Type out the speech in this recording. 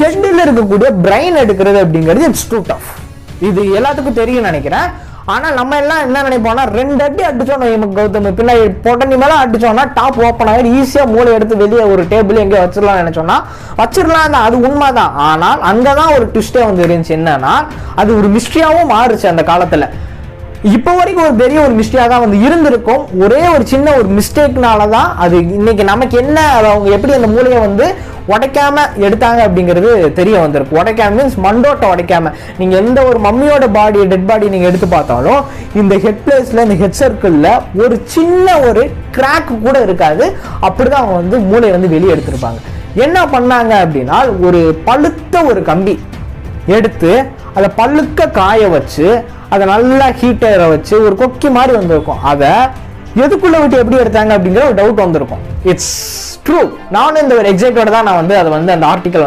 Shuttle இருக்கக்கூடிய brain எடுக்கிறது அப்படிங்கிறது இட்ஸ் டூ டஃப் இது எல்லாத்துக்கும் தெரியும் நினைக்கிறேன். ஆனால் நம்ம எல்லாம் என்ன நினைப்போம்னா ரெண்டு அடி அடிச்சோம் நமக்கு கௌதம். பின்னாடி பொட்டனி மேலே அடிச்சோம்னா டாப் ஓப்பன் ஆகிடும் ஈஸியாக மூளை எடுத்து வெளியே ஒரு டேபிள் எங்கேயோ வச்சிடலாம் நினைச்சோம்னா வச்சிடலாம் தான். அது உண்மைதான். ஆனால் அங்கே தான் ஒரு ட்விஸ்டே வந்து இருந்துச்சு. என்னன்னா அது ஒரு மிஸ்ட்ரியாகவும் மாறுச்சு அந்த காலத்தில். இப்போ வரைக்கும் ஒரு பெரிய ஒரு மிஸ்டேக்கா தான் வந்து இருந்திருக்கும். ஒரே ஒரு சின்ன ஒரு மிஸ்டேக்னால தான் அது இன்னைக்கு நமக்கு என்ன அவங்க எப்படி அந்த மூலையை வந்து உடைக்காம எடுத்தாங்க அப்படிங்கிறது தெரிய வந்திருக்கு உடைக்காம மீன்ஸ் மண்டோட்டை உடைக்காம. நீங்க எந்த ஒரு மம்மியோட பாடி டெட் பாடி நீங்க எடுத்து பார்த்தாலும் இந்த ஹெட் பிளேஸ்ல இந்த ஹெட் சர்க்கிளில் ஒரு சின்ன ஒரு கிராக் கூட இருக்காது. அப்படிதான் அவங்க வந்து மூளையை வந்து வெளியே எடுத்திருப்பாங்க. என்ன பண்ணாங்க அப்படின்னா ஒரு பழுத்த ஒரு கம்பி எடுத்து அதை பழுக்க காய வச்சு அதை நல்லா ஹீட்டரை வச்சு ஒரு கொக்கி மாதிரி வந்திருக்கும். அதை எதுக்குள்ள விட்டு எப்படி எடுத்தாங்க அப்படிங்கிற ஒரு டவுட் வந்திருக்கும். இட்ஸ் ட்ரூ நானும் இந்த ஒரு எக்ஸைட்டோட தான் நான் வந்து அதை வந்து அந்த ஆர்டிக்கல்